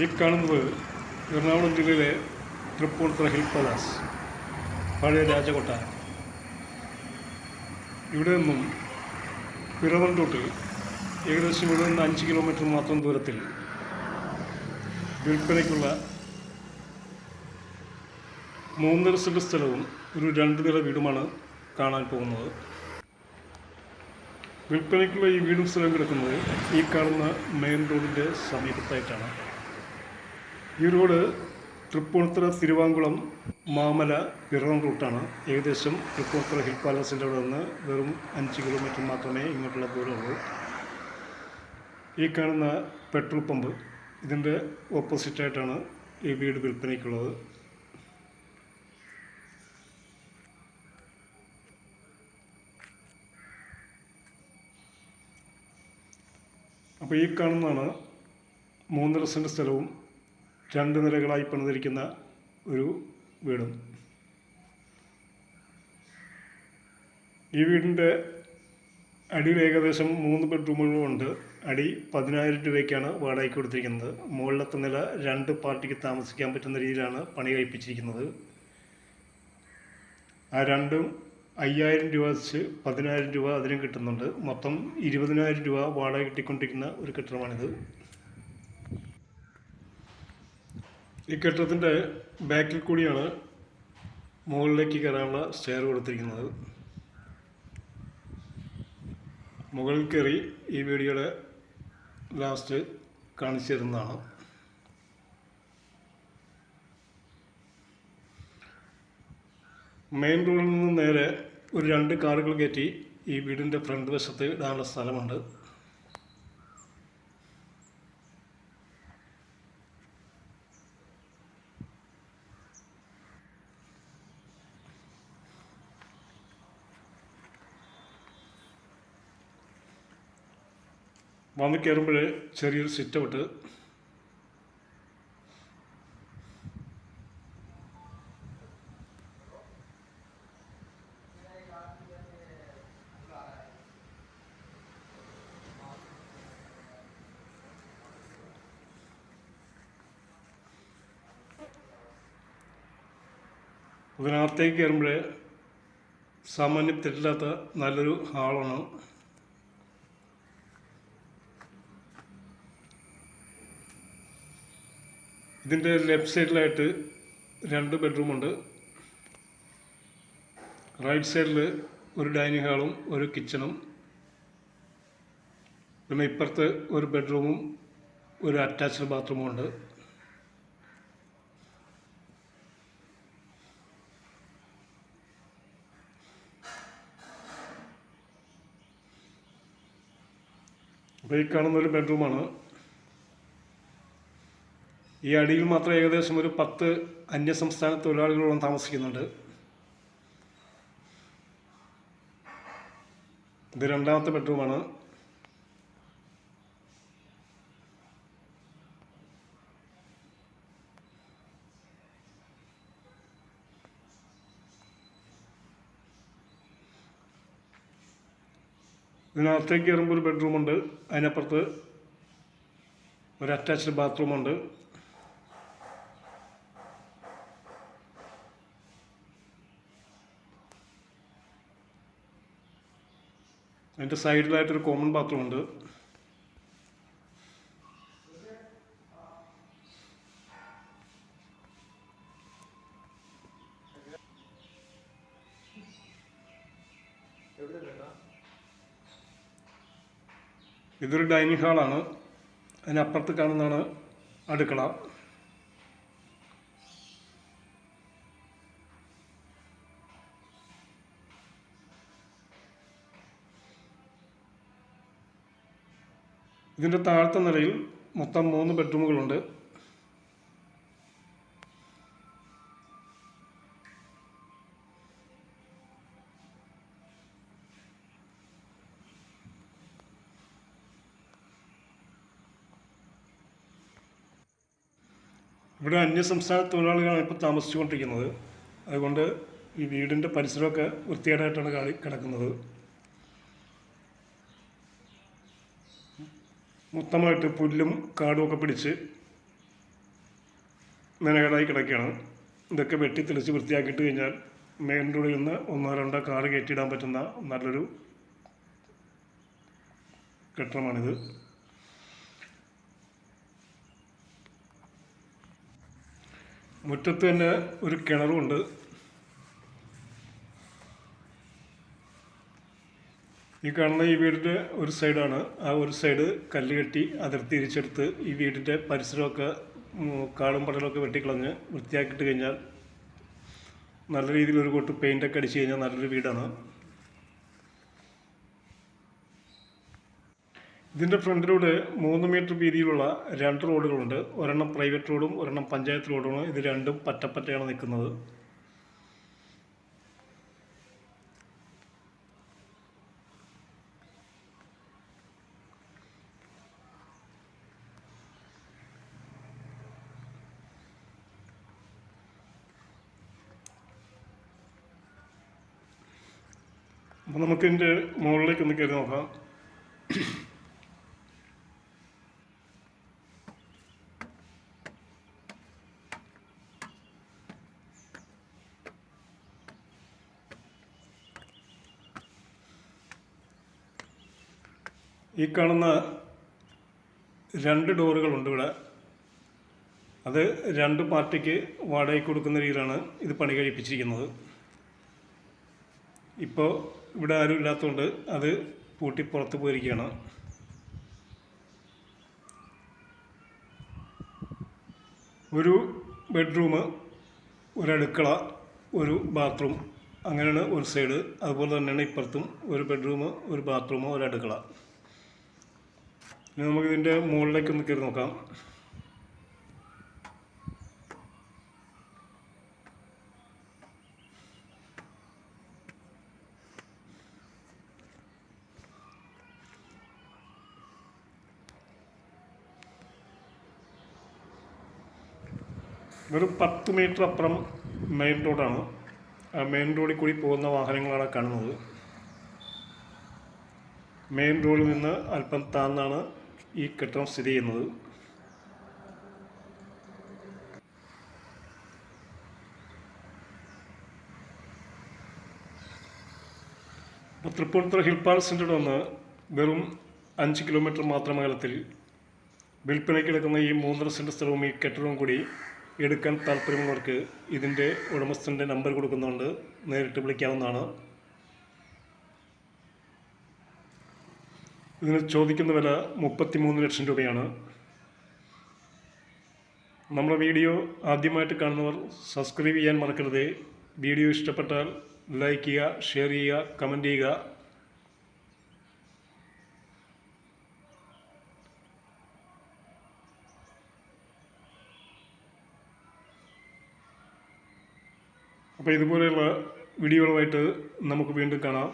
ഈ കാണുന്നത് എറണാകുളം ജില്ലയിലെ തൃപ്പൂണിത്തുറ ഹിൽ പാലാസ് പഴയ രാജകൊട്ടാരം ഇവിടെ നിന്നും പിറവന്തോട്ട് ഏകദേശം ഇവിടെ നിന്ന് അഞ്ച് കിലോമീറ്റർ മാത്രം ദൂരത്തിൽ വിൽപ്പനയ്ക്കുള്ള മൂന്നര സെന്റ് സ്ഥലവും ഒരു രണ്ട് നില വീടുമാണ് കാണാൻ പോകുന്നത്. വിൽപ്പനയ്ക്കുള്ള ഈ വീടും സ്ഥലവും കിടക്കുന്നത് ഈ കാണുന്ന മെയിൻ റോഡിന്റെ സമീപത്തായിട്ടാണ്. ഈ റോഡ് തൃപ്പൂണിത്തുറ തിരുവാങ്കുളം മാമല പിറവം റൂട്ടാണ്. ഏകദേശം തൃപ്പൂണിത്തുറ ഹിൽ പാലസിന്റെ അവിടെ നിന്ന് വെറും അഞ്ച് കിലോമീറ്റർ മാത്രമേ ഇങ്ങോട്ടുള്ള ദൂരമുള്ളൂ ഈ കാണുന്ന പെട്രോൾ പമ്പ് ഇതിന്റെ ഓപ്പോസിറ്റായിട്ടാണ് ഈ വീട് വിൽപ്പനയ്ക്കുള്ളത്. അപ്പോൾ ഈ കാണുന്നതാണ് മൂന്നര സെന്റ് സ്ഥലവും രണ്ട് നിലകളായി പണിതിരിക്കുന്ന ഒരു വീടും. ഈ വീടിന്റെ അടിയിൽ ഏകദേശം മൂന്ന് ബെഡ്റൂമുകളുണ്ട് അടി പതിനായിരം രൂപയ്ക്കാണ് വാടകയ്ക്ക് കൊടുത്തിരിക്കുന്നത്. മുകളിലത്തെ നില രണ്ട് പാർട്ടിക്ക് താമസിക്കാൻ പറ്റുന്ന രീതിയിലാണ് പണി കഴിപ്പിച്ചിരിക്കുന്നത്. ആ രണ്ടും അയ്യായിരം രൂപ വെച്ച് പതിനായിരം രൂപ അതിനും കിട്ടുന്നുണ്ട്. മൊത്തം ഇരുപതിനായിരം രൂപ വാടക കിട്ടിക്കൊണ്ടിരിക്കുന്ന ഒരു കെട്ടിടമാണിത്. ഈ കെട്ടിടത്തിന്റെ ബാക്കിൽ കൂടിയാണ് മുകളിലേക്ക് കയറാനുള്ള സ്റ്റെയർ കൊടുത്തിരിക്കുന്നത്. മുകളിൽ കയറി ഈ വീഡിയോയുടെ ലാസ്റ്റ് കാണിച്ചു തരുന്നതാണ്. മെയിൻ റോഡിൽ നിന്ന് നേരെ ഒരു രണ്ട് കാറുകൾ കയറ്റി ഈ വീടിന്റെ ഫ്രണ്ട് വശത്ത് ഇടാനുള്ള സ്ഥലമുണ്ട്. വന്ന് കയറുമ്പോൾ ചെറിയൊരു സിറ്റ് ഔട്ട്. അതിനകത്തേക്ക് കയറുമ്പോൾ സാമാന്യം തെറ്റില്ലാത്ത നല്ലൊരു ഹാളാണ്. ഇതിന്റെ ലെഫ്റ്റ് സൈഡിലായിട്ട് രണ്ട് ബെഡ്റൂമുണ്ട് റൈറ്റ് സൈഡിൽ ഒരു ഡൈനിങ് ഹാളും ഒരു കിച്ചണും. പിന്നെ ഇപ്പുറത്ത് ഒരു ബെഡ്റൂമും ഒരു അറ്റാച്ച്ഡ് ബാത്റൂമും ഉണ്ട്. അപ്പോൾ ഈ കാണുന്ന ഒരു ബെഡ്റൂമാണ്. ഈ അടിയിൽ മാത്രം ഏകദേശം ഒരു പത്ത് അന്യസംസ്ഥാന തൊഴിലാളികളോളം താമസിക്കുന്നുണ്ട്. ഇത് രണ്ടാമത്തെ ബെഡ്റൂമാണ്. ഇതിനകത്തേക്ക് കയറുമ്പോൾ ഒരു ബെഡ്റൂമുണ്ട്. അതിനപ്പുറത്ത് ഒരു അറ്റാച്ച്ഡ് ബാത്റൂമുണ്ട്. അതിന്റെ സൈഡിലായിട്ടൊരു കോമൺ ബാത്റൂം ഉണ്ട് ഇതൊരു ഡൈനിങ് ഹാളാണ്. അതിനപ്പുറത്ത് കാണുന്നതാണ് അടുക്കള. ഇതിന്റെ താഴത്തെ നിലയിൽ മൊത്തം മൂന്ന് ബെഡ്റൂമുകളുണ്ട്. ഇവിടെ അന്യസംസ്ഥാന തൊഴിലാളികളാണ് ഇപ്പോൾ താമസിച്ചുകൊണ്ടിരിക്കുന്നത്. അതുകൊണ്ട് ഈ വീടിന്റെ പരിസരമൊക്കെ വൃത്തികേടായിട്ടാണ് കിടക്കുന്നത്. മൊത്തമായിട്ട് പുല്ലും കാടും ഒക്കെ പിടിച്ച് മെനകേടായി കിടക്കുകയാണ്. ഇതൊക്കെ വെട്ടി തെളിച്ച് വൃത്തിയാക്കിയിട്ട് കഴിഞ്ഞാൽ മെയിൻ റോഡിൽ നിന്ന് ഒന്നോ രണ്ടോ കാറ് കയറ്റിയിടാൻ പറ്റുന്ന നല്ലൊരു കെട്ടിടമാണിത്. മുറ്റത്ത് തന്നെ ഒരു കിണറുമുണ്ട് ഈ കാണുന്ന ഈ വീടിന്റെ ഒരു സൈഡാണ്. ആ ഒരു സൈഡ് കല്ല് കെട്ടി അതിർത്തി തിരിച്ചെടുത്ത് ഈ വീടിന്റെ പരിസരമൊക്കെ കാളും പടലൊക്കെ വെട്ടിക്കളഞ്ഞ് വൃത്തിയാക്കിയിട്ട് കഴിഞ്ഞാൽ നല്ല രീതിയിൽ ഒരു കൊട്ട് പെയിന്റൊക്കെ അടിച്ച് കഴിഞ്ഞാൽ നല്ലൊരു വീടാണ്. ഇതിന്റെ ഫ്രണ്ടിലൂടെ മൂന്ന് മീറ്റർ വീതിയിലുള്ള രണ്ട് റോഡുകളുണ്ട്. ഒരെണ്ണം പ്രൈവറ്റ് റോഡും ഒരെണ്ണം പഞ്ചായത്ത് റോഡുമാണ് ഇത് രണ്ടും പറ്റപ്പറ്റയാണ് നിൽക്കുന്നത്. നമുക്ക് ഇതിന്റെ മുകളിലേക്ക് ഒന്ന് കയറി നോക്കാം. ഈ കാണുന്ന രണ്ട് ഡോറുകളുണ്ട് ഇവിടെ. അത് രണ്ട് പാർട്ടിക്ക് വാടകയ്ക്ക് കൊടുക്കുന്ന രീതിയിലാണ് ഇത് പണി കഴിപ്പിച്ചിരിക്കുന്നത്. ഇപ്പോൾ ഇവിടെ ആരും ഇല്ലാത്തതുകൊണ്ട് അത് പൂട്ടി പുറത്ത് പോയിരിക്കുകയാണ്. ഒരു ബെഡ്റൂം ഒരടുക്കള ഒരു ബാത്റൂം അങ്ങനെയാണ് ഒരു സൈഡ്. അതുപോലെ തന്നെയാണ് ഇപ്പുറത്തും ഒരു ബെഡ്റൂം ഒരു ബാത്റൂം ഒരു അടുക്കള. ഇനി നമുക്കിതിന്റെ മുകളിലേക്കൊന്ന് കയറി നോക്കാം. വെറും പത്ത് മീറ്റർ അപ്പുറം മെയിൻ റോഡാണ് ആ മെയിൻ റോഡിൽ കൂടി പോകുന്ന വാഹനങ്ങളാണ് കാണുന്നത്. മെയിൻ റോഡിൽ നിന്ന് അല്പം താന്നാണ് ഈ കെട്ടിടം സ്ഥിതി ചെയ്യുന്നത്. തൃപ്പൂണിത്തുറ ഹിൽ പാലസിന്റെ നിന്ന് വെറും അഞ്ച് കിലോമീറ്റർ മാത്രം അകലത്തിൽ വിൽപ്പനയ്ക്ക് കിടക്കുന്ന ഈ മൂന്നര സെന്റ് സ്ഥലവും ഈ കെട്ടിടവും കൂടി എടുക്കാൻ താല്പര്യമുള്ളവർക്ക് ഇതിന്റെ ഉടമസ്ഥന്റെ നമ്പർ കൊടുക്കുന്നുണ്ട്. നേരിട്ട് വിളിക്കാവുന്നതാണ്. ഇതിന് ചോദിക്കുന്ന വില മുപ്പത്തി മൂന്ന് ലക്ഷം രൂപയാണ്. നമ്മുടെ വീഡിയോ ആദ്യമായിട്ട് കാണുന്നവർ സബ്സ്ക്രൈബ് ചെയ്യാൻ മറക്കരുത്. വീഡിയോ ഇഷ്ടപ്പെട്ടാൽ ലൈക്ക് ചെയ്യുക ഷെയർ ചെയ്യുക കമന്റ് ചെയ്യുക. അപ്പോൾ ഇതുപോലെയുള്ള വീഡിയോകളുമായിട്ട് നമുക്ക് വീണ്ടും കാണാം.